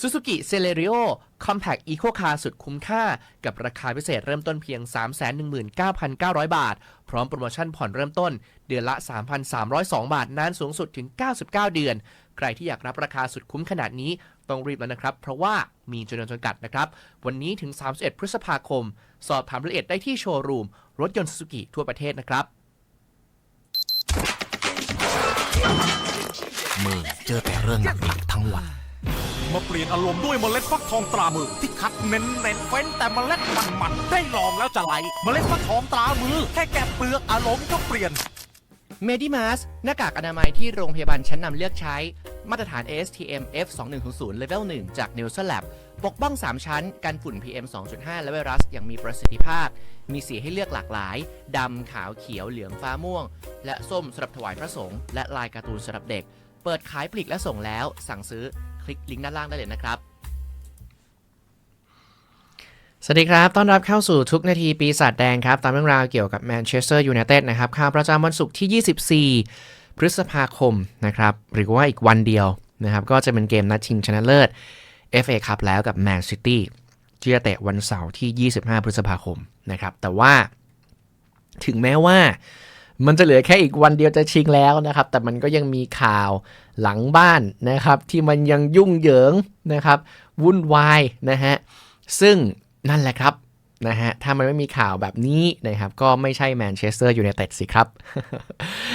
Suzuki Celerio Compact Eco Car สุดคุ้มค่า กับราคาพิเศษเริ่มต้นเพียง 319,900 บาท พร้อมโปรโมชั่นผ่อนเริ่มต้น เดือนละ 3,302 บาท นานสูงสุดถึง 99 เดือน ใครที่อยากรับราคาสุดคุ้มขนาดนี้ ต้องรีบแล้วนะครับ เพราะว่ามีจำนวนจำกัดนะครับ วันนี้ถึง 31 พฤษภาคม สอบถามรายละเอียดได้ที่โชว์รูม รถยนต์ Suzuki ทั่วประเทศนะครับมือเจอแต่เรื่องหนักๆทั้งวัน มาเปลี่ยนอารมณ์ด้วยเมล็ดฟักทองตรามือ ที่คัดเน้นเน้นเฟ้นแต่เมล็ดมันมันได้ลองแล้วจะไหล เมล็ดฟักทองตรามือ แค่แกะเปลือกอารมณ์ก็เปลี่ยน m e d i m a s หน้ากากอนามัยที่โรงพยาบาลชั้นนำเลือกใช้ มาตรฐาน ASTM F2100 Level 1 จาก n e w s l a b ปกป้อง 3 ชั้น กันฝุ่น PM 2.5 และไวรัสอย่างมีประสิทธิภาพ มีสีให้เลือกหลากหลาย ดำ ขาว เขียว เหลือง ฟ้าม่วง และส้มสำหรับถวายพระสงฆ์ และลายการ์ตูนสำหรับเด็ก เปิดขายปลีกและส่งแล้ว สั่งซื้อ คลิกลิงก์ด้านล่างได้เลยนะครับ สวัสดีครับ ต้อนรับเข้าสู่ทุกนาทีปีศาจแดงครับ ตามเรื่องราวเกี่ยวกับแมนเชสเตอร์ยูไนเต็ดนะครับข่าวประจำวันศุกร์ที่ 24 พฤษภาคมนะครับ หรือว่าอีกวันเดียวนะครับ ก็จะเป็นเกมนัดชิงชนะเลิศ FA คัพแล้วกับแมนซิตี้ที่จะเตะวันเสาร์ที่ 25 พฤษภาคมนะครับ แต่ว่าถึงแม้ว่า มันจะเหลือแค่อีกวันเดียวจะชิงแล้วนะครับ แต่มันก็ยังมีข่าวหลังบ้านนะครับ ที่มันยังยุ่งเหยิงนะครับ วุ่นวายนะฮะซึ่งนั่นแหละครับนะฮะถ้ามันไม่มีข่าวแบบนี้นะครับก็ไม่ใช่แมนเชสเตอร์ยูไนเต็ดสิครับ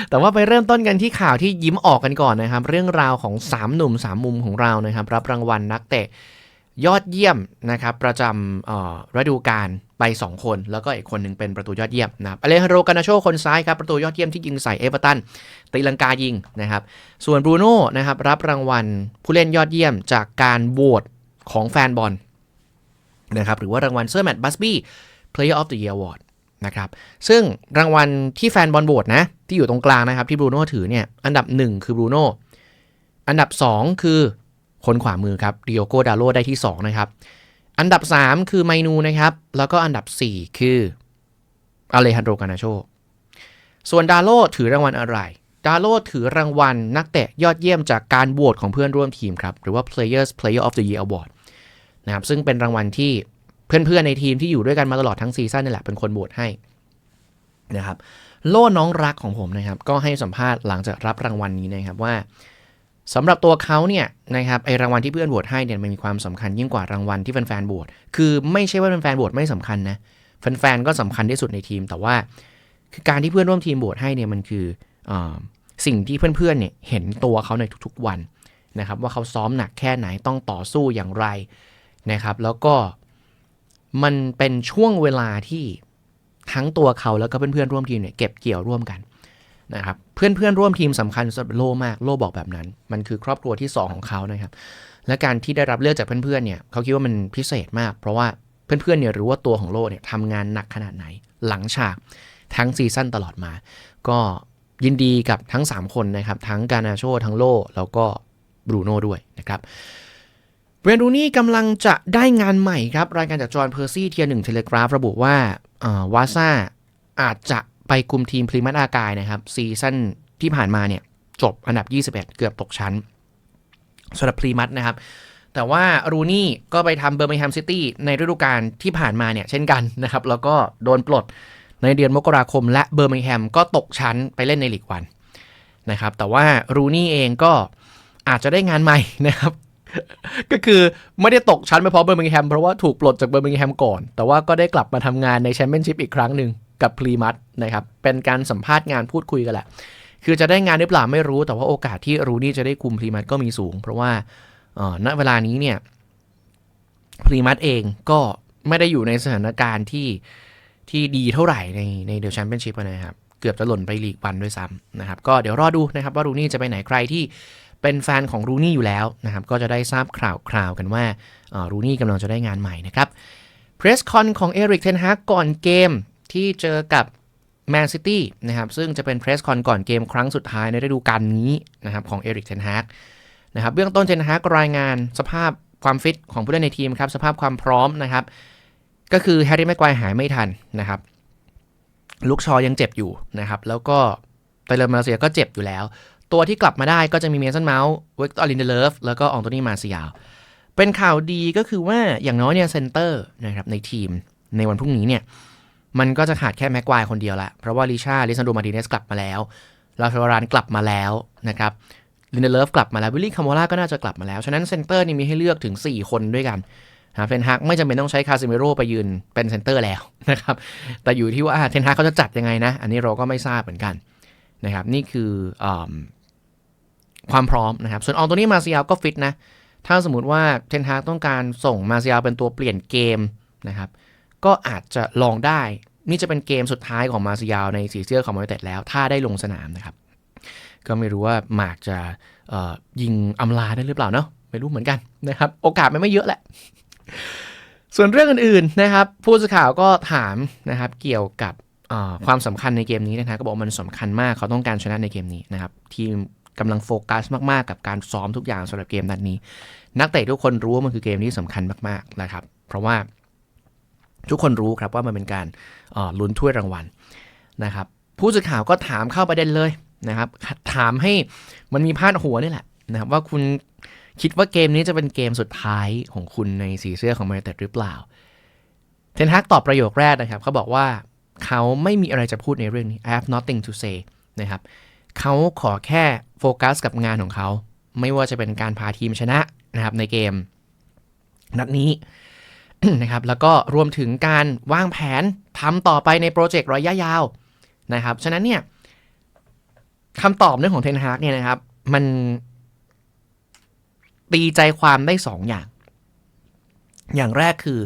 แต่ว่าไปเริ่มต้นกันที่ข่าวที่ยิ้มออกกันก่อนนะครับ เรื่องราวของ 3 หนุ่ม 3 มุมของเรานะครับ รับรางวัลนักเตะ ยอดเยี่ยมนะครับประจำฤดูกาลไป 2 คน แล้วก็อีกคนหนึ่งเป็นประตูยอดเยี่ยมนะครับอเลฮาโรกานาโชคนซ้ายครับประตูยอดเยี่ยมที่ยิงใส่เอเวอร์ตันตีลังกายิงนะครับ ส่วนบรูโน่นะครับรับรางวัลผู้เล่นยอดเยี่ยมจากการโหวตของแฟนบอลนะครับหรือว่ารางวัลเซอร์แมตต์บัสบี้ Player of the Year Award นะครับซึ่งรางวัลที่แฟนบอลโหวตนะที่อยู่ตรงกลางนะครับที่บรูโน่ถือเนี่ยอันดับ 1 คือบรูโน่อันดับ 2 คือ คนขวามือครับดิโอโกดาโลได้ที่ 2 นะครับ อันดับ 3 คือไมนูนะครับ แล้วก็อันดับ 4 คืออเลฮันโดกานาโช ส่วนดาโลถือรางวัลอะไร ดาโลถือรางวัลนักเตะยอดเยี่ยมจากการโหวตของเพื่อนร่วมทีมครับ หรือว่า Players Player of the Year Award นะครับ ซึ่งเป็นรางวัลที่เพื่อนๆในทีมที่อยู่ด้วยกันมาตลอดทั้งซีซั่นนี่แหละเป็นคนโหวตให้นะครับ โล่น้องรักของผมนะครับ ก็ให้สัมภาษณ์หลังจากรับรางวัลนี้นะครับว่า สำหรับตัวเขาเนี่ยนะครับไอรางวัลที่เพื่อนโหวตให้เนี่ยมันมีความสำคัญยิ่งกว่ารางวัลที่แฟนๆโหวตคือไม่ใช่ว่าแฟนๆโหวตไม่สำคัญนะแฟนๆก็สำคัญที่สุดในทีม แต่ว่าคือการที่เพื่อนร่วมทีมโหวตให้เนี่ยมันคืออสิ่งที่เพื่อนๆเนี่ยเห็นตัวเขาในทุกๆวันนะครับว่าเขาซ้อมหนักแค่ไหนต้องต่อสู้อย่างไรนะครับแล้วก็มันเป็นช่วงเวลาที่ทั้งตัวเขาแล้วก็เพื่อนๆร่วมทีมเนี่ยเก็บเกี่ยวร่วมกัน นะครับเพื่อนๆร่วมทีมสำคัญสำหรับโลมากโลบอกแบบนั้น มันคือครอบครัวที่ 2 ของเขานะครับ และการที่ได้รับเลือกจากเพื่อนๆเนี่ยเขาคิดว่ามันพิเศษมาก เพราะว่าเพื่อนๆเนี่ยรู้ว่าตัวของโลเนี่ยทำงานหนักขนาดไหน หลังฉากทั้งซีซั่นตลอดมา ก็ยินดีกับทั้ง 3 คนนะครับ ทั้งกานาโชทั้งโลแล้วก็บรูโน่ด้วยนะครับเวนรูนี่กำลังจะได้งานใหม่ครับ รายการจากจอห์นเพอร์ซี่เทียหนึ่งเทเลกราฟระบุว่าวาซ่าอาจจะ ไปคุมทีมพรีมัตอากายนะครับซีซั่นที่ผ่านมาเนี่ยจบอันดับ 21 เกือบตกชั้นสำหรับพรีมัตนะครับ แต่ว่ารูนี่ก็ไปทำเบอร์มิงแฮมซิตี้ในฤดูกาลที่ผ่านมาเนี่ยเช่นกันนะครับ แล้วก็โดนปลดในเดือนมกราคม และเบอร์มิงแฮมก็ตกชั้นไปเล่นในลีกวันนะครับ แต่ว่ารูนี่เองก็อาจจะได้งานใหม่นะครับ ก็คือไม่ได้ตกชั้นไปเพราะเบอร์มิงแฮมเพราะว่าถูกปลดจากเบอร์มิงแฮมก่อน แต่ว่าก็ได้กลับมาทำงานในแชมเปี้ยนชิพอีกครั้งหนึ่ง กับพรีมัตนะครับเป็นการสัมภาษณ์งานพูดคุยกันแหละ คือจะได้งานหรือเปล่าไม่รู้แต่ว่าโอกาสที่รูนี่จะได้คุมพรีมัตก็มีสูง เพราะว่าเอ่อณเวลานี้เนี่ยพรีมัตเองก็ไม่ได้อยู่ในสถานการณ์ที่ที่ดีเท่าไหร่ในในเดลแชมเปี้ยนชิพนะครับเกือบจะหล่นไปลีกวันด้วยซ้ำนะครับก็เดี๋ยวรอดูนะครับว่ารูนี่จะไปไหนใครที่เป็นแฟนของรูนี่อยู่แล้วนะครับก็จะได้ทราบข่าวคราวกันว่ารูนี่กำลังจะได้งานใหม่นะครับเพรสคอนของเอริกเทนฮากก่อนเกม ที่เจอกับแมนซิตี้นะครับซึ่งจะเป็นเพรสคอนก่อนเกมครั้งสุดท้ายในฤดูกาลนี้นะครับของเอริกเทนฮากนะครับเบื้องต้นเทนฮากรายงานสภาพความฟิตของผู้เล่นในทีมครับสภาพความพร้อมนะครับ ก็คือแฮร์รี่แม็กควายหายไม่ทันนะครับลูกชอยังเจ็บอยู่นะครับ แล้วก็ไตเลอร์มาเลเซียก็เจ็บอยู่แล้ว ตัวที่กลับมาได้ก็จะมีเมสันเมาส์เวกตอร์ลินเดเลฟแล้วก็อองโตนี่มาซิยาลเป็นข่าวดีก็คือว่าอย่างน้อยเนี่ยเซนเตอร์นะครับในทีมในวันพรุ่งนี้เนี่ย มันก็จะขาดแค่แม็กควายคนเดียวละ เพราะว่าลิชาลิซันโดมาร์ติเนสกลับมาแล้วลาฟารานกลับมาแล้วนะครับลินเดเลฟกลับมาแล้ววิลลี่คาโมล่าก็น่าจะกลับมาแล้ว ฉะนั้นเซนเตอร์นี่มีให้เลือกถึง 4 คนด้วยกันนะเทนฮักไม่จำเป็นต้องใช้คาซิเมโร่ไปยืนเป็นเซนเตอร์แล้วนะครับแต่อยู่ที่ว่าเทนฮักเขาจะจัดยังไงนะ อันนี้เราก็ไม่ทราบเหมือนกันนะครับนี่คืออความพร้อมนะครับ ส่วนอองตัวนี้มาซิยาก็ฟิตนะ ถ้าสมมติว่าเทนฮากต้องการส่งมาซิยาเป็นตัวเปลี่ยนเกมนะครับ ก็อาจจะลองได้ นี่จะเป็นเกมสุดท้ายของมาซิยาวในสีเสื้อของมาเต็ดแล้ว ถ้าได้ลงสนามนะครับ ก็ไม่รู้ว่าหมากจะยิงอำลาได้หรือเปล่าเนาะไม่รู้เหมือนกันนะครับ โอกาสมันไม่เยอะแหละ ส่วนเรื่องอื่นๆนะครับ ผู้สื่อข่าวก็ถามนะครับ เกี่ยวกับความสำคัญในเกมนี้นะฮะก็บอกว่ามันสำคัญมากเขาต้องการชนะในเกมนี้นะครับ ทีมกำลังโฟกัสมากๆ กับการซ้อมทุกอย่างสำหรับเกมนัดนี้ นักเตะทุกคนรู้ว่ามันคือเกมที่สำคัญมากๆนะครับ เพราะว่า ทุกคนรู้ครับว่ามันเป็นการลุ้นถ้วยรางวัลนะครับ ผู้สื่อข่าวก็ถามเข้าประเด็นเลยนะครับ ถามให้มันมีพาดหัวนี่แหละนะครับว่าคุณคิดว่าเกมนี้จะเป็นเกมสุดท้ายของคุณในสีเสื้อของมาเต็ดหรือเปล่า เทนฮักตอบประโยคแรกนะครับเขาบอกว่าเขาไม่มีอะไรจะพูดในเรื่องนี้ I have nothing to say นะครับเขาขอแค่โฟกัสกับงานของเขา ไม่ว่าจะเป็นการพาทีมชนะนะครับในเกม นัดนี้ นะครับแล้วก็รวมถึงการวางแผนทำต่อไปในโปรเจกต์ระยะยาวนะครับฉะนั้นเนี่ยคำตอบเรื่องของเทนฮาร์กเนี่ยนะครับ มันตีใจความได้สองอย่าง อย่างแรกคือ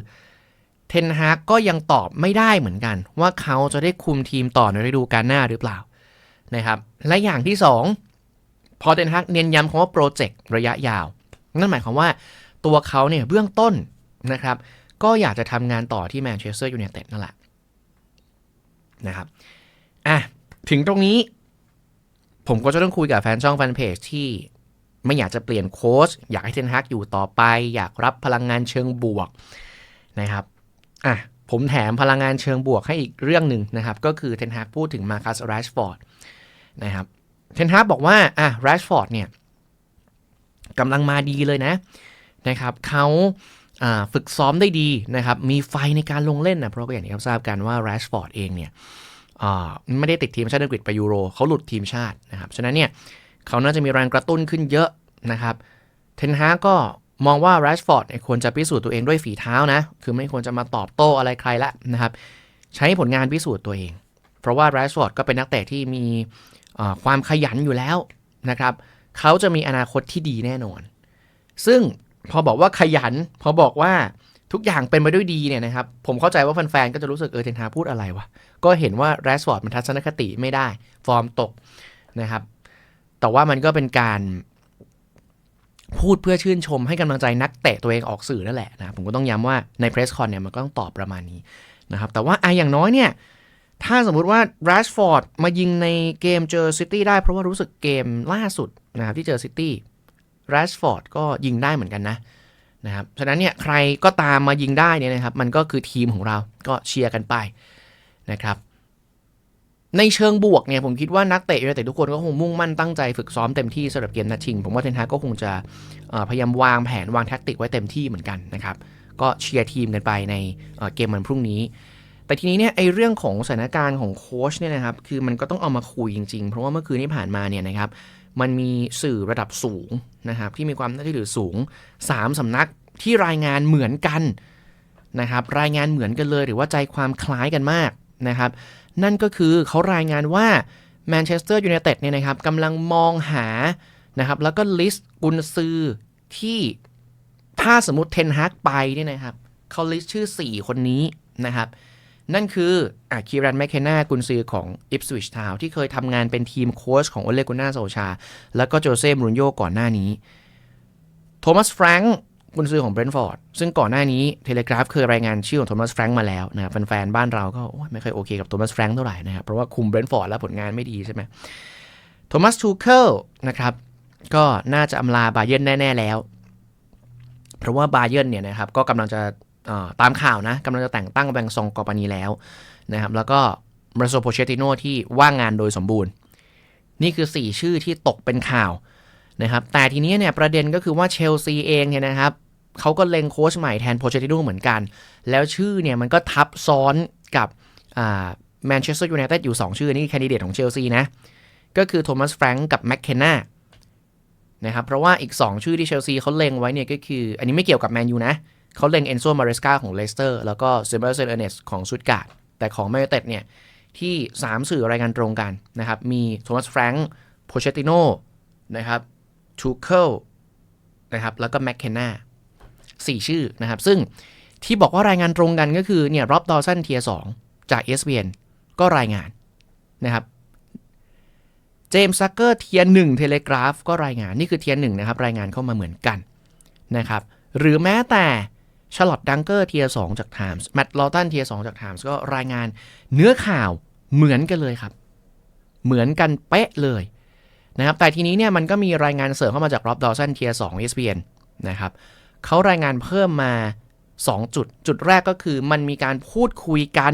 เทนฮาร์กก็ยังตอบไม่ได้เหมือนกัน ว่าเขาจะได้คุมทีมต่อในฤดูกาลหน้าหรือเปล่านะครับ และอย่างที่สองพอเทนฮาร์กเน้นย้ำคำว่าโปรเจกต์ระยะยาว นั่นหมายความว่าตัวเขาเนี่ยเบื้องต้นนะครับ ก็อยากจะทำงานต่อที่แมนเชสเตอร์ยูไนเต็ดนั่นแหละนะครับอะถึงตรงนี้ ผมก็จะต้องคุยกับแฟนช่องแฟนเพจที่ไม่อยากจะเปลี่ยนโค้ชอยากให้เทนฮักอยู่ต่อไป อยากรับพลังงานเชิงบวกนะครับอะผมแถมพลังงานเชิงบวกให้อีกเรื่องหนึ่งนะครับ ก็คือเทนฮักพูดถึงมาคัสแรชฟอร์ดนะครับเทนฮักบอกว่าอะแรชฟอร์ดเนี่ยกำลังมาดีเลยนะนะครับเขา ฝึกซ้อมได้ดีนะครับ มีไฟในการลงเล่นนะเพราะก็อย่างที่เราทราบกันว่าแรชฟอร์ดเองเนี่ยไม่ได้ติดทีมชาติอังกฤษไปยูโรเขาหลุดทีมชาตินะครับฉะนั้นเนี่ยเขาน่าจะมีแรงกระตุ้นขึ้นเยอะนะครับเทนฮาก็มองว่าแรชฟอร์ดควรจะพิสูจน์ตัวเองด้วยฝีเท้านะ คือไม่ควรจะมาตอบโต้อะไรใครละนะครับ ใช้ผลงานพิสูจน์ตัวเอง เพราะว่าแรชฟอร์ดก็เป็นนักเตะที่มีความขยันอยู่แล้วนะครับ เขาจะมีอนาคตที่ดีแน่นอน ซึ่ง พอบอกว่าขยัน พอบอกว่าทุกอย่างเป็นไปด้วยดีเนี่ยนะครับ ผมเข้าใจว่าแฟนๆ ก็จะรู้สึกเออเทนฮาพูดอะไรวะ ก็เห็นว่าแรชฟอร์ดมันทัศนคติไม่ได้ ฟอร์มตกนะครับ แต่ว่ามันก็เป็นการพูดเพื่อชื่นชมให้กำลังใจนักเตะตัวเองออกสื่อนั่นแหละนะ ผมก็ต้องย้ำว่าในเพรสคอนเนี่ยมันก็ต้องตอบประมาณนี้นะครับ แต่ว่าไอะอย่างน้อยเนี่ย ถ้าสมมุติว่าแรชฟอร์ดมายิงในเกมเจอซิตี้ได้เพราะว่ารู้สึกเกมล่าสุดนะครับที่เจอซิตี้ แรชฟอร์ดก็ยิงได้เหมือนกันนะนะครับฉะนั้นเนี่ยใครก็ตามมายิงได้เนี่ยนะครับ มันก็คือทีมของเราก็เชียร์กันไปนะครับ ในเชิงบวกเนี่ยผมคิดว่านักเตะยูไนเต็ดทุกคนก็คงมุ่งมั่นตั้งใจฝึกซ้อมเต็มที่สำหรับเกมนัดชิง ผมว่าเทนฮากก็คงจะพยายามวางแผนวางแท็กติกไว้เต็มที่เหมือนกันนะครับ ก็เชียร์ทีมกันไปในเกมวันพรุ่งนี้ แต่ทีนี้เนี่ยไอเรื่องของสถานการณ์ของโค้ชเนี่ยนะครับคือมันก็ต้องเอามาคุยจริงๆ เพราะว่าเมื่อคืนที่ผ่านมาเนี่ยนะครับ มันมีสื่อระดับสูงนะครับที่มีความน่าเชื่อถือสูง 3สำนักที่รายงานเหมือนกันนะครับรายงานเหมือนกันเลย หรือว่าใจความคล้ายกันมากนะครับนั่นก็คือเขารายงานว่าแมนเชสเตอร์ยูไนเต็ดเนี่ยนะครับกำลังมองหานะครับแล้วก็ลิสต์กุนซือที่ถ้าสมมติเทนฮากไปเนี่ยนะครับเขาลิสต์ชื่อ 4 คนนี้นะครับ นั่นคืออะคีรันแมคเคนนากุนซือของอิปสวิชทาวที่เคยทำงานเป็นทีมโค้ชของโอเลกุน่าโซชา แล้วก็โจเซ่มรูนโยก่อนหน้านี้ โทมัสแฟรงค์กุนซือของเบรนท์ฟอร์ดซึ่งก่อนหน้านี้เทเลกราฟเคยรายงานชื่อของโทมัสแฟรงค์มาแล้วนะครับแฟนๆบ้านเราก็ไม่ค่อยโอเคกับโทมัสแฟรงค์เท่าไหร่นะครับเพราะว่าคุมเบรนท์ฟอร์ดแล้วผลงานไม่ดีใช่ไหมโทมัสทูเคิลนะครับก็น่าจะอำลาบาเยิร์นแน่ ๆ แล้ว เพราะว่าบาเยิร์นเนี่ยนะครับก็กำลังจะ ตามข่าวนะกำลังจะแต่งตั้งแบงซองกอปานีแล้วนะครับแล้วก็มาโซโพเชติโนที่ว่างงานโดยสมบูรณ์ นี่คือ 4 ชื่อที่ตกเป็นข่าวนะครับแต่ทีนี้เนี่ยประเด็นก็คือว่าเชลซีเองเนี่ยนะครับเขาก็เล็งโค้ชใหม่แทนโพเชติโนเหมือนกัน แล้วชื่อเนี่ยมันก็ทับซ้อนกับแมนเชสเตอร์ยูไนเต็ดอยู่ 2 ชื่อนี่แคนดิเดตของเชลซีนะก็คือโทมัสแฟรงก์กับแมคเคนนานะครับเพราะว่าอีก 2 ชื่อที่เชลซีเขาเล็งไว้เนี่ยก็คือ อันนี้ไม่เกี่ยวกับแมนยูนะเเขาเล็งเอนโซมาเรสกาของเลสเตอร์แล้วก็เซเบอร์เซนเอเนสของชุดการ์ดแต่ของแมนยูเต็ดเนี่ย ที่ 3 สื่อรายงานตรงกันนะครับ มีโทมัสแฟรงก์โพเชติโนนะครับทูเคิลนะครับแล้วก็แมคเคนนาสี่ชื่อนะครับ ซึ่งที่บอกว่ารายงานตรงกันก็คือเนี่ยร็อบดอสันเทียสองจาก ESPN ก็รายงานนะครับเจมส์ซักเกอร์เทียหนึ่งเทเลกราฟก็รายงาน นี่คือเทียหนึ่งนะครับ รายงานเข้ามาเหมือนกันนะครับ หรือแม้แต่ ชาร์ลอตดังเกอร์เทียสองจาก Times แมตต์ลอตันเทียสองจาก Times ก็รายงานเนื้อข่าวเหมือนกันเลยครับ เหมือนกันเป๊ะเลยนะครับแต่ทีนี้เนี่ยมันก็มีรายงานเสริมเข้ามาจากร็อบดอสันเทียสอง ESPN นะครับเขารายงานเพิ่มมา 2 จุด จุดแรกก็คือมันมีการพูดคุยกัน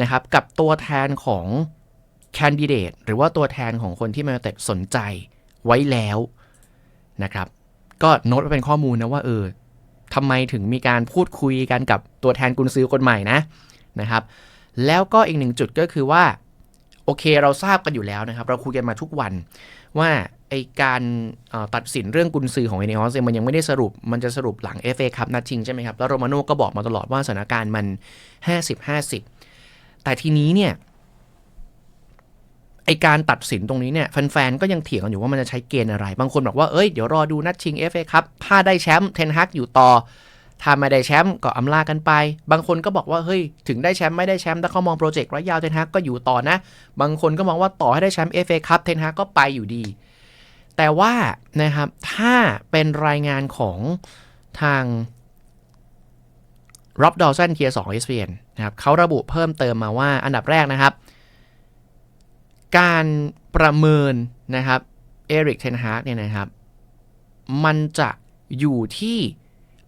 นะครับกับตัวแทนของแคนดิเดตหรือว่าตัวแทนของคนที่มาเต็ดสนใจไว้แล้วนะครับ ก็โน้ตไว้เป็นข้อมูลนะว่าเออ ทำไมถึงมีการพูดคุยกันกับตัวแทนกุนซื้อคนใหม่นะนะครับ แล้วก็อีกหนึ่งจุดก็คือว่า โอเคเราทราบกันอยู่แล้วนะครับ เราคุยกันมาทุกวันว่าไอการตัดสินเรื่องกุนซือของเอเนอสมันยังไม่ได้สรุป มันจะสรุปหลัง FA คัพนัดชิงใช่ไหมครับ แล้วโรมาโน่ก็บอกมาตลอดว่าสถานการณ์มัน 50-50 แต่ทีนี้เนี่ย ไอการตัดสินตรงนี้เนี่ยแฟนๆ ก็ยังเถียงกันอยู่ว่ามันจะใช้เกณฑ์อะไร บางคนบอกว่า เอ้ย เดี๋ยวรอดูนัดชิง FA ครับถ้าได้แชมป์เทนฮักอยู่ต่อ ถ้าไม่ได้แชมป์ก็อำลากันไป บางคนก็บอกว่า เฮ้ย ถึงได้แชมป์ไม่ได้แชมป์ถ้าเขามองโปรเจกต์ระยะยาวเทนฮักก็อยู่ต่อนะ บางคนก็มองว่าต่อให้ได้แชมป์ FA คัพเทนฮักก็ไปอยู่ดี แต่ว่านะครับ ถ้าเป็นรายงานของทางร็อบดอลสันเทียร์สองเอสพีนะครับเขาระบุเพิ่มเติมมาว่าอันดับแรกนะครับ การประเมินนะครับเอริกเทนฮาร์กเนี่ยนะครับ มันจะอยู่ที่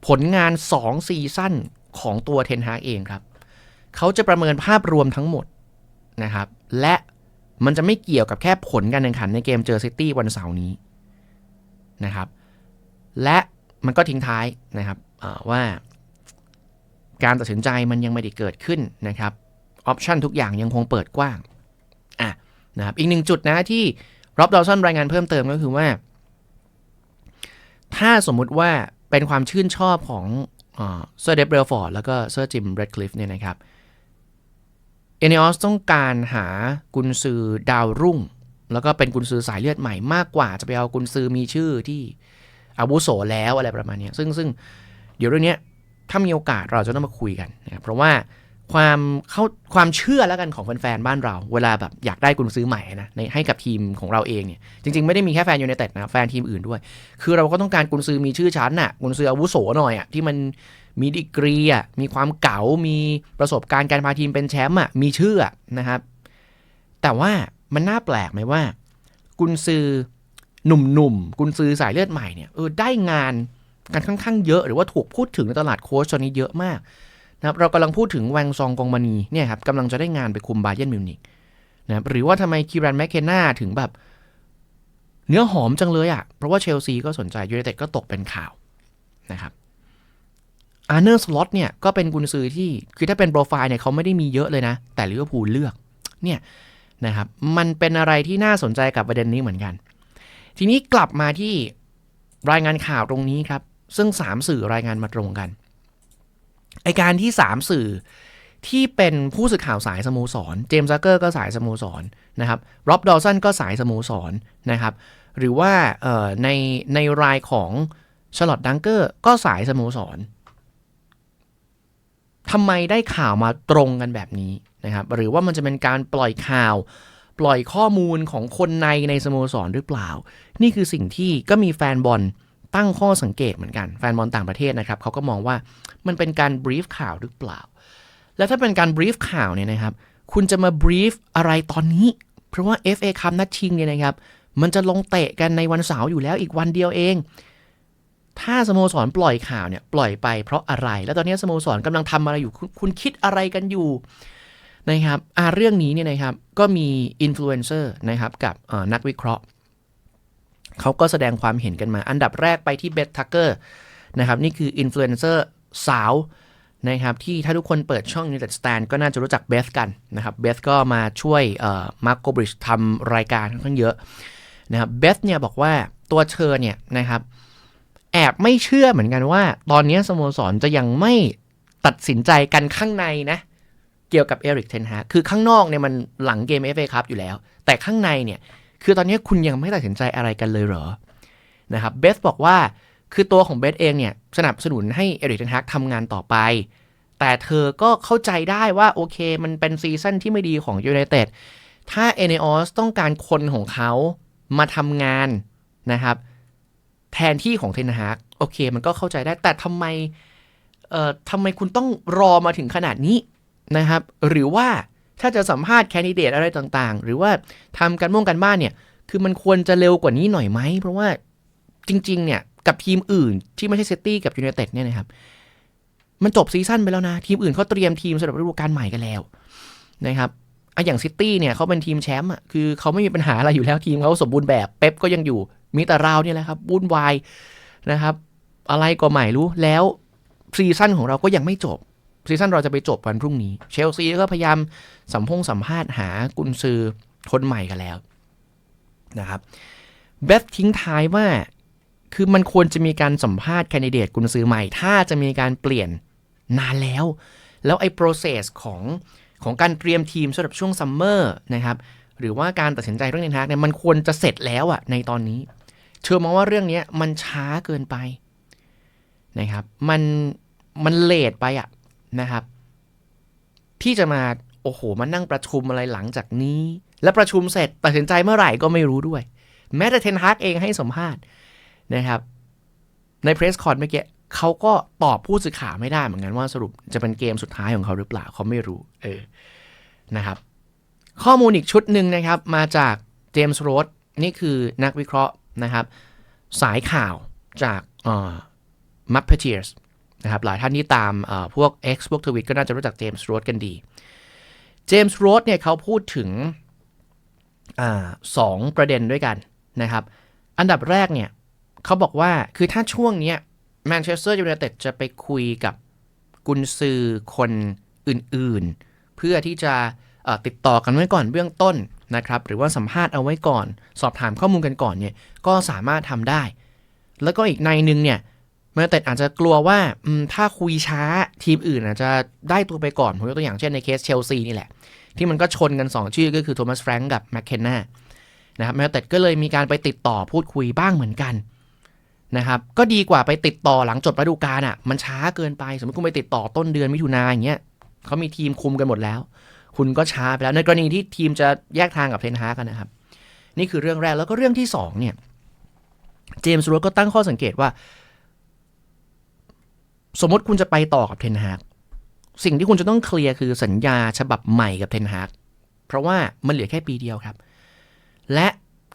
ผลงาน 2 ซีซั่นของตัวเทนฮาร์กเองครับ เขาจะประเมินภาพรวมทั้งหมดนะครับ และมันจะไม่เกี่ยวกับแค่ผลการแข่งขันในเกมเจอซิตี้วันเสาร์นี้นะครับ และมันก็ทิ้งท้ายนะครับว่าการตัดสินใจมันยังไม่ได้เกิดขึ้นนะครับออปชันทุกอย่างยังคงเปิดกว้างอะ นะครับอีกหนึ่งจุดนะที่ร็อบดอลสันรายงานเพิ่มเติมก็คือว่า ถ้าสมมุติว่าเป็นความชื่นชอบของเซอร์เดฟเรลฟอร์ดแล้วก็เซอร์จิมเรดคลิฟเนี่ยนะครับเอเนอสต้องการหากุนซือดาวรุ่ง แล้วก็เป็นกุนซือสายเลือดใหม่มากกว่าจะไปเอากุนซือมีชื่อที่อาวุโสแล้วอะไรประมาณนี้ซึ่งซึ่งเดี๋ยวเรื่องนี้ถ้ามีโอกาสเราจะต้องมาคุยกันนะครับเพราะว่า ความเข้าความเชื่อแล้วกันของแฟนๆบ้านเรา เวลาแบบอยากได้กุนซื้อใหม่นะในให้กับทีมของเราเองเนี่ยจริงๆ ไม่ได้มีแค่แฟนยูไนเต็ดนะแฟนทีมอื่นด้วย คือเราก็ต้องการกุนซื้อมีชื่อชั้นน่ะกุนซื้ออาวุโสหน่อยอะที่มันมีดีกรีอะมีความเก๋ามีประสบการณ์การพาทีมเป็นแชมป์อะมีชื่ออะนะครับ แต่ว่ามันน่าแปลกไหมว่า กุนซือหนุ่มๆกุนซือสายเลือดใหม่เนี่ยเออได้งานกันค่อนข้างเยอะ หรือว่าถูกพูดถึงในตลาดโค้ชตอนนี้เยอะมาก นะครับเรากำลังพูดถึงแวงซองกองมานีเนี่ยครับกำลังจะได้งานไปคุมบาเยนมิวนิกนะครับหรือว่าทำไมคีรันแมคเคนนาถึงแบบ เนื้อหอมจังเลยอะ่ะ เพราะว่าเชลซีก็สนใจยูไนเต็ดก็ตกเป็นข่าวนะครับอาร์เนอร์สล็อตเนี่ยก็เป็นกุนซือที่คือถ้าเป็นโปรไฟล์เนี่ยเขาไม่ได้มีเยอะเลยนะ แต่ลิเวอร์พูลเลือกเนี่ยนะครับมันเป็นอะไรที่น่าสนใจกับประเด็นนี้เหมือนกัน ทีนี้กลับมาที่รายงานข่าวตรงนี้ครับ ซึ่ง 3 สื่อรายงานมาตรงกัน ไอการที่ 3 สื่อที่เป็นผู้สื่อข่าวสายสโมสร เจมส์ซักเกอร์ก็สายสโมสรนะครับร็อบดอสันก็สายสโมสรนะครับ หรือว่าในในรายของชาร์ลอตดังเกอร์ก็สายสโมสรทำไมได้ข่าวมาตรงกันแบบนี้นะครับ หรือว่ามันจะเป็นการปล่อยข่าว ปล่อยข้อมูลของคนในในสโมสรหรือเปล่า นี่คือสิ่งที่ก็มีแฟนบอล ตั้งข้อสังเกตเหมือนกัน แฟนบอลต่างประเทศนะครับเขาก็มองว่ามันเป็นการบรีฟข่าวหรือเปล่า แล้วถ้าเป็นการบรีฟข่าวเนี่ยนะครับ คุณจะมาบรีฟอะไรตอนนี้ เพราะว่า FA คัพนัดชิงเนี่ยนะครับ มันจะลงเตะกันในวันเสาร์อยู่แล้วอีกวันเดียวเอง ถ้าสโมสรปล่อยข่าวเนี่ยปล่อยไปเพราะอะไร แล้วตอนนี้สโมสรกำลังทำอะไรอยู่คุณคุณคิดอะไรกันอยู่นะครับอ่าเรื่องนี้เนี่ยนะครับ ก็มีอินฟลูเอนเซอร์นะครับกับนักวิเคราะห์ เขาก็แสดงความเห็นกันมา อันดับแรกไปที่เบสทักเกอร์นะครับ นี่คืออินฟลูเอนเซอร์สาวนะครับที่ถ้าทุกคนเปิดช่อง United Stand ก็น่าจะรู้จักเบสกันนะครับเบสก็มาช่วยมาร์โกบริดจ์ทำรายการค่อนข้างเยอะนะครับเบสเนี่ยบอกว่าตัวเธอเนี่ยนะครับแอบไม่เชื่อเหมือนกันว่า ตอนนี้สโมสรจะยังไม่ตัดสินใจกันข้างในนะเกี่ยวกับเอริกเทนฮาคือข้างนอกเนี่ยมันหลังเกม FA ครับอยู่แล้ว แต่ข้างในเนี่ย คือตอนนี้คุณยังไม่ตัดสินใจอะไรกันเลยเหรอนะครับเบสบอกว่าคือตัวของเบสเองเนี่ยสนับสนุนให้เอริกเทนฮากทำงานต่อไป แต่เธอก็เข้าใจได้ว่าโอเคมันเป็นซีซั่นที่ไม่ดีของยูไนเต็ดถ้าเอเนอสต้องการคนของเขามาทำงานนะครับแทนที่ของเทนฮากโอเคมันก็เข้าใจได้แต่ทำไมเอ่อทำไมคุณต้องรอมาถึงขนาดนี้นะครับ หรือว่า ถ้าจะสัมภาษณ์แคนดิเดตอะไรต่างๆ หรือว่าทำการม่วงกันบ้านเนี่ย คือมันควรจะเร็วกว่านี้หน่อยไหม เพราะว่าจริง ๆ เนี่ย กับทีมอื่นที่ไม่ใช่เซิตี้กับยูไนเต็ดเนี่ยนะครับ มันจบซีซั่นไปแล้วนะ ทีมอื่นเขาเตรียมทีมสำหรับฤดูกาลใหม่กันแล้วนะครับอะอย่างซิตี้เนี่ยเขาเป็นทีมแชมป์อะคือเขาไม่มีปัญหาอะไรอยู่แล้วทีมเขาสมบูรณ์แบบเป๊ปก็ยังอยู่มีแต่เราเนี่ยแหละครับวุ่นวายนะครับ อะไรก็ไม่รู้แล้วซีซั่นของเราก็ยังไม่จบ ซีซั่นเราจะไปจบวันพรุ่งนี้ เชลซีก็พยายามสัมพงสัมภาษณ์หากุนซือคนใหม่กันแล้วนะครับเบสทิ้งท้ายว่าคือมันควรจะมีการสัมภาษณ์แคนดิเดตกุนซือใหม่ ถ้าจะมีการเปลี่ยนนานแล้ว แล้วไอ้ process ของของการเตรียมทีมสำหรับช่วงซัมเมอร์นะครับหรือว่าการตัดสินใจเรื่องเนทักเนี่ยมันควรจะเสร็จแล้วอะในตอนนี้ เชื่อมองว่าเรื่องนี้มันช้าเกินไปนะครับมันมันเลทไปอะ นะครับ ที่จะมาโอ้โหมานั่งประชุมอะไรหลังจากนี้ และประชุมเสร็จตัดสินใจเมื่อไหร่ก็ไม่รู้ด้วย แม้แต่เทนฮากเองให้สัมภาษณ์นะครับ ในเพรสคอนเมื่อกี้เขาก็ตอบผู้สื่อข่าวไม่ได้เหมือนกันว่าสรุปจะเป็นเกมสุดท้ายของเขาหรือเปล่าเขาไม่รู้เออนะครับ ข้อมูลอีกชุดหนึ่งนะครับ มาจากเจมส์โรดนี่คือนักวิเคราะห์นะครับ สายข่าวจากมัพเพเทียร์ส นะครับหลายท่านที่ตามพวก X พวกทวิตก็น่าจะรู้จักเจมส์โรดกันดีเจมส์โรดเนี่ยเขาพูดถึงอสองประเด็นด้วยกันนะครับ อันดับแรกเนี่ยเขาบอกว่าคือถ้าช่วงนี้แมนเชสเตอร์ยูไนเต็ดจะไปคุยกับกุนซือคนอื่นๆ เพื่อที่จะติดต่อกันไว้ก่อนเบื้องต้นนะครับ หรือว่าสัมภาษณ์เอาไว้ก่อน สอบถามข้อมูลกันก่อนเนี่ยก็สามารถทำได้ แล้วก็อีกในหนึ่งเนี่ย แมนเต็ดอาจจะกลัวว่าถ้าคุยช้าทีมอื่นอาจจะได้ตัวไปก่อนผมยกตัวอย่างเช่นในเคสเชลซีนี่แหละ ที่มันก็ชนกัน 2 ชื่อก็คือโทมัสแฟรงก์กับแมคเคนนานะครับแมนเต็ดก็เลยมีการไปติดต่อพูดคุยบ้างเหมือนกันนะครับก็ดีกว่าไปติดต่อหลังจบฤดูกาลอะมันช้าเกินไปสมมติคุณไปติดต่อต้นเดือนมิถุนาอย่างเงี้ยเขามีทีมคุมกันหมดแล้ว คุณก็ช้าไปแล้วในกรณีที่ทีมจะแยกทางกับเทนฮากันนะครับ นี่คือเรื่องแรกแล้วก็เรื่องที่สองเนี่ยเจมส์โรดก็ตั้งข้อสังเกตว่า สมมติคุณจะไปต่อกับเทนฮากสิ่งที่คุณจะต้องเคลียร์คือสัญญาฉบับใหม่กับเทนฮากเพราะว่ามันเหลือแค่ปีเดียวครับ และ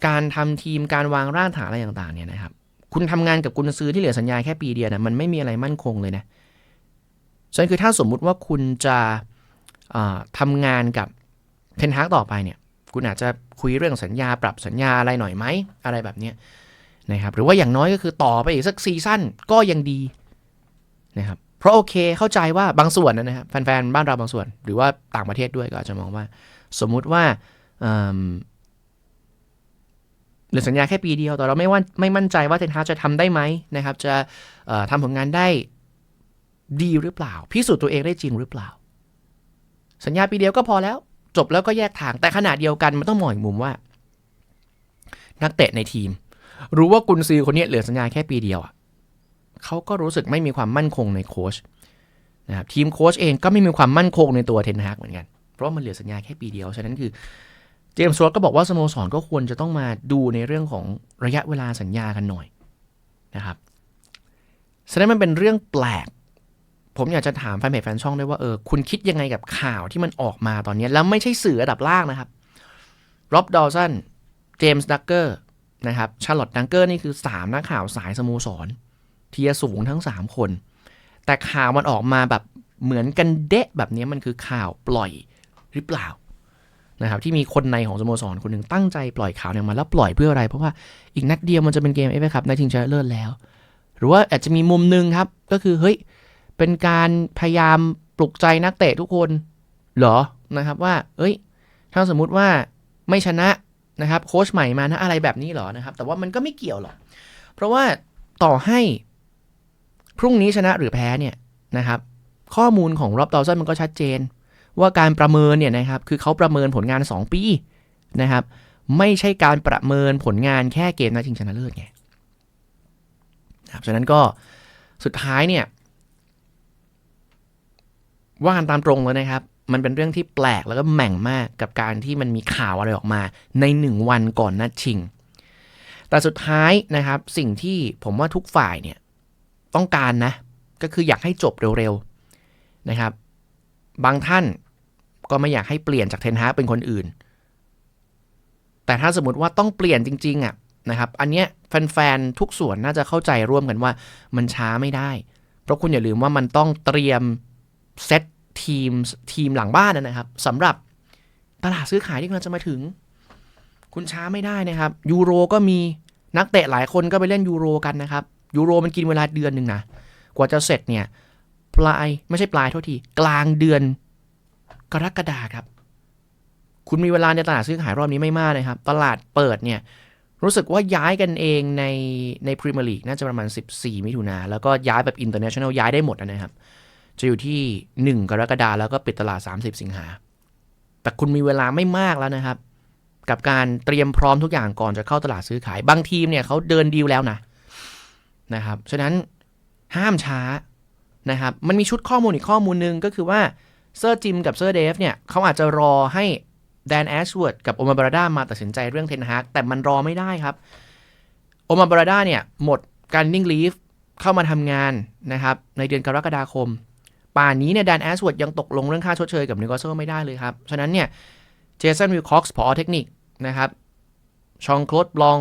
การทำทีมการวางรากฐานอะไรต่างๆเนี่ยนะครับ คุณทำงานกับกุนซื้อที่เหลือสัญญาแค่ปีเดียวนะมันไม่มีอะไรมั่นคงเลยนะฉะนั้นคือถ้าสมมุติว่าคุณจะทำงานกับเทนฮากต่อไปเนี่ย คุณอาจจะคุยเรื่องสัญญาปรับสัญญาอะไรหน่อยไหมอะไรแบบนี้นะครับ หรือว่าอย่างน้อยก็คือต่อไปอีกสักซีซั่นก็ยังดี นะครับเพราะโอเคเข้าใจว่าบางส่วนนะครับแฟนๆบ้านเราบางส่วน หรือว่าต่างประเทศด้วยก็อาจจะมองว่า สมมุติว่าหรือสัญญาแค่ปีเดียวแต่เราไม่ว่าไม่มั่นใจว่าเทนฮาจะทำได้ไหมนะครับ จะทำผลงานได้ดีหรือเปล่า พิสูจน์ตัวเองได้จริงหรือเปล่า สัญญาปีเดียวก็พอแล้ว จบแล้วก็แยกทางแต่ขณะเดียวกันมันต้องมองอีกมุมว่า นักเตะในทีม รู้ว่ากุนซือคนนี้เหลือสัญญาแค่ปีเดียวอะ เขาก็รู้สึกไม่มีความมั่นคงในโค้ชนะครับทีมโค้ชเองก็ไม่มีความมั่นคงในตัวเทนฮากเหมือนกัน เพราะมันเหลือสัญญาแค่ปีเดียว ฉะนั้นคือเจมส์โรดก็บอกว่าสโมสรก็ควรจะต้องมาดูในเรื่องของระยะเวลาสัญญากันหน่อยนะครับฉะนั้นมันเป็นเรื่องแปลก ผมอยากจะถามแฟนเพจแฟนช่องด้วยว่าเออคุณคิดยังไงกับข่าวที่มันออกมาตอนนี้ แล้วไม่ใช่สื่อระดับล่างนะครับร็อบดอลสันเจมส์ดักเกอร์นะครับชาร์ลอตดังเกอร์นี่คือ 3 นักข่าวสายสโมสร เทียสูงทั้ง 3 คน แต่ข่าวมันออกมาแบบเหมือนกันเดะแบบนี้มันคือข่าวปล่อยหรือเปล่านะครับที่มีคนในของสโมสรคนหนึ่งตั้งใจปล่อยข่าวเนี่ยมาแล้วปล่อยเพื่ออะไร เพราะว่าอีกนัดเดียวมันจะเป็นเกมเอฟเอคัพในทิงชนะเลิศแล้ว หรือว่าอาจจะมีมุมหนึ่งครับ ก็คือเฮ้ยเป็นการพยายามปลุกใจนักเตะทุกคนเหรอนะครับว่าเอ้ย ถ้าสมมุติว่าไม่ชนะนะครับโค้ชใหม่มานะอะไรแบบนี้เหรอนะครับ แต่ว่ามันก็ไม่เกี่ยวหรอกเพราะว่าต่อให้ พรุ่งนี้ชนะหรือแพ้เนี่ยนะครับข้อมูลของรอบดอสันมันก็ชัดเจน ว่าการประเมินเนี่ยนะครับคือเขาประเมินผลงาน 2 ปีนะครับไม่ใช่การประเมินผลงานแค่เกมนัดชิงชนะเลิศไงนะครับฉะนั้นก็สุดท้ายเนี่ยว่ากันตามตรงเลยนะครับ มันเป็นเรื่องที่แปลกแล้วก็แหม่งมากกับการที่มันมีข่าวอะไรออกมาในหนึ่งวันก่อนนัดชิง แต่สุดท้ายนะครับสิ่งที่ผมว่าทุกฝ่ายเนี่ย ต้องการนะ ก็คืออยากให้จบเร็วๆนะครับ บางท่านก็ไม่อยากให้เปลี่ยนจากเทนฮาเป็นคนอื่น แต่ถ้าสมมติว่าต้องเปลี่ยนจริงๆอะนะครับ อันเนี้ยแฟนๆทุกส่วนน่าจะเข้าใจร่วมกันว่ามันช้าไม่ได้ เพราะคุณอย่าลืมว่ามันต้องเตรียมเซตทีมทีมหลังบ้านนะครับสำหรับตลาดซื้อขายที่กำลังจะมาถึง คุณช้าไม่ได้นะครับ ยูโรก็มีนักเตะหลายคนก็ไปเล่นยูโรกันนะครับ ยูโรมันกินเวลาเดือนหนึ่งนะ กว่าจะเสร็จเนี่ย ปลายไม่ใช่ปลายโทษที กลางเดือนกรกฎาครับ คุณมีเวลาในตลาดซื้อขายรอบนี้ไม่มากนะครับ ตลาดเปิดเนี่ย รู้สึกว่าย้ายกันเองในในพรีเมียร์ลีกน่าจะประมาณ 14 มิถุนาแล้วก็ย้ายแบบอินเตอร์เนชั่นแนลย้ายได้หมดนะครับ จะอยู่ที่ 1 กรกฎาแล้วก็ปิดตลาด 30 สิงหา แต่คุณมีเวลาไม่มากแล้วนะครับ กับการเตรียมพร้อมทุกอย่างก่อนจะเข้าตลาดซื้อขาย บางทีมเนี่ยเขาเดินดีลแล้วนะ นะครับ ฉะนั้นห้ามช้านะครับ มันมีชุดข้อมูลอีกข้อมูลหนึ่งก็คือว่าเซอร์จิมกับเซอร์เดฟเนี่ยเขาอาจจะรอให้แดนแอชเวิร์ดกับโอมาบราดามาตัดสินใจเรื่องเทนฮากแต่มันรอไม่ได้ครับโอมาบราดาเนี่ยหมดการนิ่งลีฟเข้ามาทำงานนะครับในเดือนกรกฎาคม ป่านนี้เนี่ยแดนแอชเวิร์ดยังตกลงเรื่องค่าชดเชยกับนิวคาสเซิลไม่ได้เลยครับ ฉะนั้นเนี่ยเจสันวิลคอกส์พอเทคนิคนะครับชองโคลดบลอง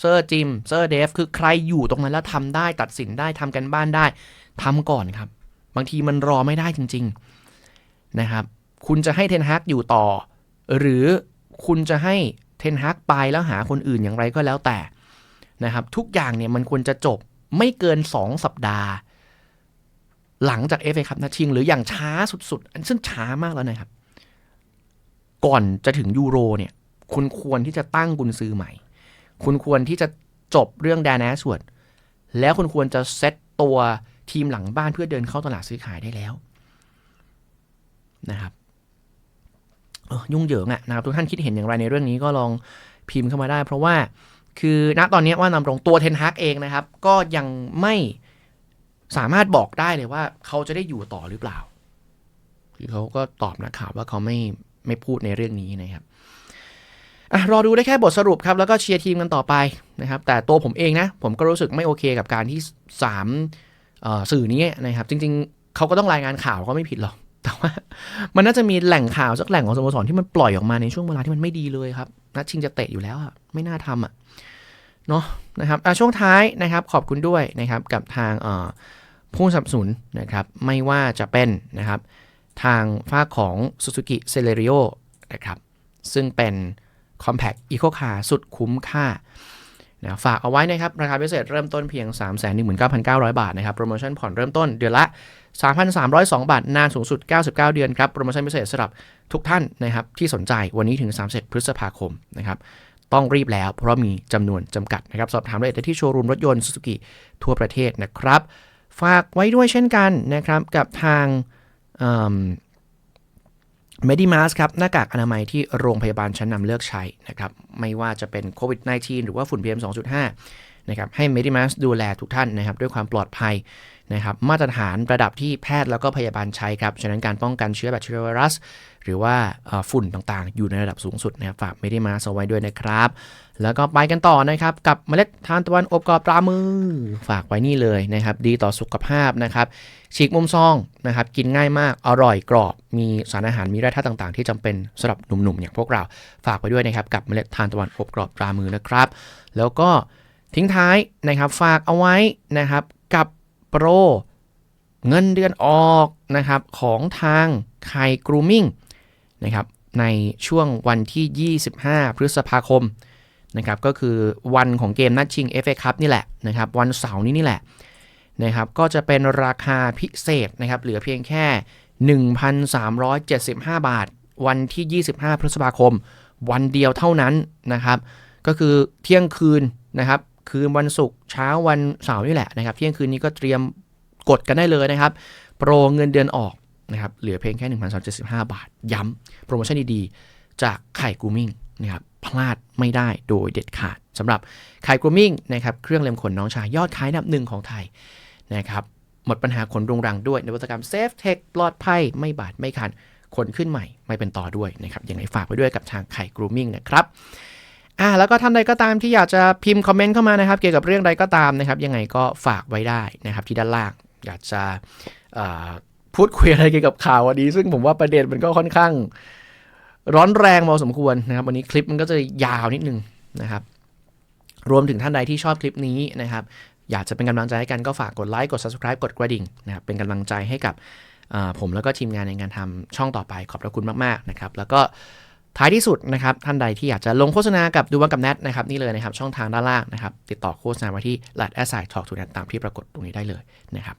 เซอร์จิมเซอร์เดฟคือใครอยู่ตรงนั้นแล้วทำได้ตัดสินได้ทำกันบ้านได้ทำก่อนครับ บางทีมันรอไม่ได้จริง ๆนะครับ คุณจะให้เทนฮากอยู่ต่อ หรือคุณจะให้เทนฮากไปแล้วหาคนอื่นอย่างไรก็แล้วแต่นะครับ ทุกอย่างเนี่ยมันควรจะจบไม่เกิน 2 สัปดาห์ หลังจาก FA ครับนัดชิง หรืออย่างช้าสุดๆอันซึ่งช้ามากแล้วนะครับ ก่อนจะถึงยูโรเนี่ยคุณควรที่จะตั้งกุญซื้อใหม่ คุณควรที่จะจบเรื่องแดนแอสวดแล้วคุณควรจะเซตตัวทีมหลังบ้านเพื่อเดินเข้าตลาดซื้อขายได้แล้วนะครับยุ่งเหยิงอะนะครับทุกท่านคิดเห็นอย่างไรในเรื่องนี้ก็ลองพิมพ์เข้ามาได้ เพราะว่าคือณตอนนี้ว่านำรงตัวเทนฮากเองนะครับ ก็ยังไม่สามารถบอกได้เลยว่าเขาจะได้อยู่ต่อหรือเปล่า คือเขาก็ตอบนักข่าวว่าเขาไม่ไม่พูดในเรื่องนี้นะครับ อะรอดูได้แค่บทสรุปครับ แล้วก็เชียร์ทีมกันต่อไปนะครับ แต่ตัวผมเองนะ ผมก็รู้สึกไม่โอเคกับการที่สามสื่อนี้นะครับ จริง ๆ เขาก็ต้องรายงานข่าวก็ไม่ผิดหรอก แต่ว่ามันน่าจะมีแหล่งข่าวสักแหล่งของสโมสรที่มันปล่อยออกมาในช่วงเวลาที่มันไม่ดีเลยครับ นัดชิงจะเตะอยู่แล้วอะไม่น่าทำอะเนาะนะครับอะช่วงท้ายนะครับ ขอบคุณด้วยนะครับกับทางผู้สนับสนุนนะครับ ไม่ว่าจะเป็นนะครับ ทางฝ้าของ Suzuki Celerio นะครับ ซึ่งเป็น Compact Eco Car สุดคุ้มค่านะฝากเอาไว้นะครับ ราคาพิเศษเริ่มต้นเพียง 319,900 บาทนะครับ โปรโมชั่นผ่อนเริ่มต้นเดือนละ 3,302 บาท นานสูงสุด 99 เดือนครับ โปรโมชั่นพิเศษสำหรับทุกท่านนะครับ ที่สนใจวันนี้ถึง30พฤษภาคมนะครับ ต้องรีบแล้วเพราะมีจำนวนจำกัดนะครับ สอบถามรายละเอียดที่โชว์รูมรถยนต์ Suzuki ทั่วประเทศนะครับ ฝากไว้ด้วยเช่นกันนะครับกับทาง เมดิมาสครับหน้ากากอนามัยที่โรงพยาบาลชั้นนำเลือกใช้นะครับไม่ว่าจะเป็นโควิด -19 หรือว่าฝุ่น PM 2.5นะครับให้เมดิมาสดูแลทุกท่านนะครับด้วยความปลอดภัยนะครับมาตรฐานระดับที่แพทย์แล้วก็พยาบาลใช้ครับฉะนั้นการป้องกันเชื้อแบคทีเรียไวรัส หรือว่าฝุ่นต่างๆ อยู่ในระดับสูงสุดนะครับฝากเมดิมาสเอาไว้ด้วยนะครับ แล้วก็ไปกันต่อนะครับ กับเมล็ดทานตะวันอบกรอบปลามือ ฝากไว้นี่เลยนะครับ ดีต่อสุขภาพนะครับ ฉีกมุมซองนะครับ กินง่ายมาก อร่อยกรอบ มีสารอาหารมีแร่ธาตุต่างๆ ที่จำเป็นสำหรับหนุ่มๆ อย่างพวกเรา ฝากไว้ด้วยนะครับ กับเมล็ดทานตะวันอบกรอบปลามือนะครับ แล้วก็ทิ้งท้ายนะครับฝากเอาไว้นะครับ กับโปรเงินเดือนออกนะครับของทางไคกรูมิ่งนะครับในช่วงวันที่ 25 พฤษภาคม นะครับก็คือวันของเกมนัดชิง FA Cup นี่แหละนะครับวันเสาร์นี้นี่แหละนะครับก็จะเป็นราคาพิเศษนะครับเหลือเพียงแค่ 1,375 บาท วันที่ 25 พฤษภาคม วันเดียวเท่านั้นนะครับ ก็คือเที่ยงคืนนะครับคืนวันศุกร์เช้าวันเสาร์นี่แหละนะครับ เที่ยงคืนนี้ก็เตรียมกดกันได้เลยนะครับ โปรเงินเดือนออกนะครับเหลือเพียงแค่ 1,375 บาท ย้ำโปรโมชั่นดีๆ จากไข่กูมิ่งนะครับ พลาดไม่ได้โดยเด็ดขาดสำหรับไข่กรูมิ่งนะครับเครื่องเล็มขนน้องชายยอดขายนับหนึ่งของไทยนะครับหมดปัญหาขนรุงรังด้วยนวัตกรรมเซฟเทคปลอดภัยไม่บาดไม่คันขนขึ้นใหม่ไม่เป็นต่อด้วยนะครับยังไงฝากไว้ด้วยกับทางไข่กรูมิ่งนะครับอ่าแล้วก็ท่านใดก็ตามที่อยากจะพิมพ์คอมเมนต์เข้ามานะครับ เกี่ยวกับเรื่องใดก็ตามนะครับ ยังไงก็ฝากไว้ได้นะครับ ที่ด้านล่างอยากจะพูดคุยอะไรเกี่ยวกับข่าววันนี้ ซึ่งผมว่าประเด็นมันก็ค่อนข้าง ร้อนแรงพอสมควรนะครับ วันนี้คลิปมันก็จะยาวนิดนึงนะครับ รวมถึงท่านใดที่ชอบคลิปนี้นะครับ อยากจะเป็นกำลังใจให้กันก็ฝากกดไลค์กด subscribe กดกระดิ่งนะครับเป็นกำลังใจให้กับผมแล้วก็ทีมงานในการทำช่องต่อไปขอบพระคุณมากๆนะครับ แล้วก็ท้ายที่สุดนะครับ ท่านใดที่อยากจะลงโฆษณากับดูวันกับแนทนะครับนี่เลยนะครับ ช่องทางด้านล่างนะครับ ติดต่อโฆษณามาที่ l a d a s s i Talk to Net ตามที่ปรากฏตรงนี้ได้เลยนะครับ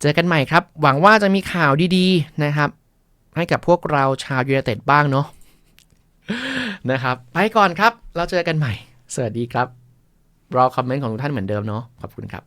เจอกันใหม่ครับ หวังว่าจะมีข่าวดีๆนะครับ ให้กับพวกเราชาวยูไนเต็ดบ้างเนาะนะครับ ไปก่อนครับ เราเจอกันใหม่ สวัสดีครับ รอคอมเมนต์ของทุกท่านเหมือนเดิมเนาะขอบคุณครับ